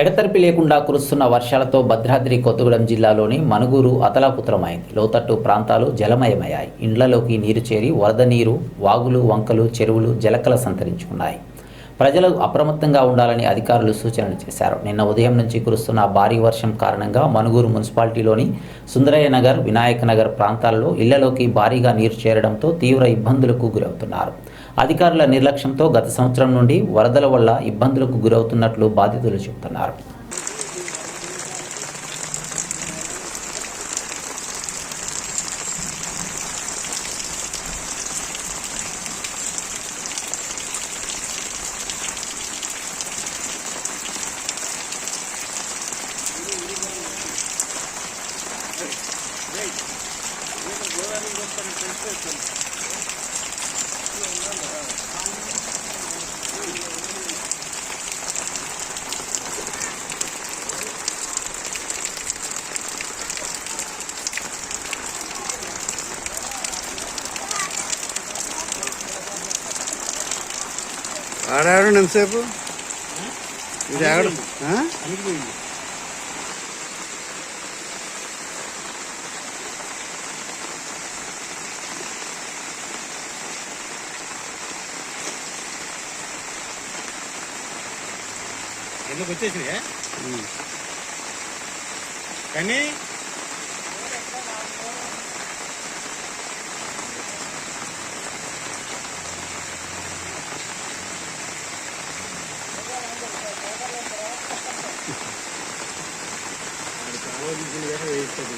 ఎడతెరిపి లేకుండా కురుస్తున్న వర్షాలతో భద్రాద్రి కొత్తగూడెం జిల్లాలోని మనుగూరు అతలాపుత్రమైంది లోతట్టు ప్రాంతాలు జలమయమయ్యాయి. ఇండ్లలోకి నీరు చేరి వరద నీరు వాగులు వంకలు చెరువులు జలకల సంతరించుకున్నాయి. ప్రజలు అప్రమత్తంగా ఉండాలని అధికారులు సూచనలు చేశారు. నిన్న ఉదయం నుంచి కురుస్తున్న భారీ వర్షం కారణంగా మనుగూరు మున్సిపాలిటీలోని సుందరయ్య నగర్ వినాయక నగర్ ప్రాంతాల్లో ఇళ్ళలోకి భారీగా నీరు చేరడంతో తీవ్ర ఇబ్బందులకు గురవుతున్నారు. అధికారుల నిర్లక్ష్యంతో గత సంవత్సరం నుండి వరదల వల్ల ఇబ్బందులకు గురవుతున్నట్లు బాధితులు చెబుతున్నారు. ఆడాడు ఎంతసేపు? ఇది ఆడు? ఎందుకు వచ్చేసినాయా? కానీ వేస్తుంది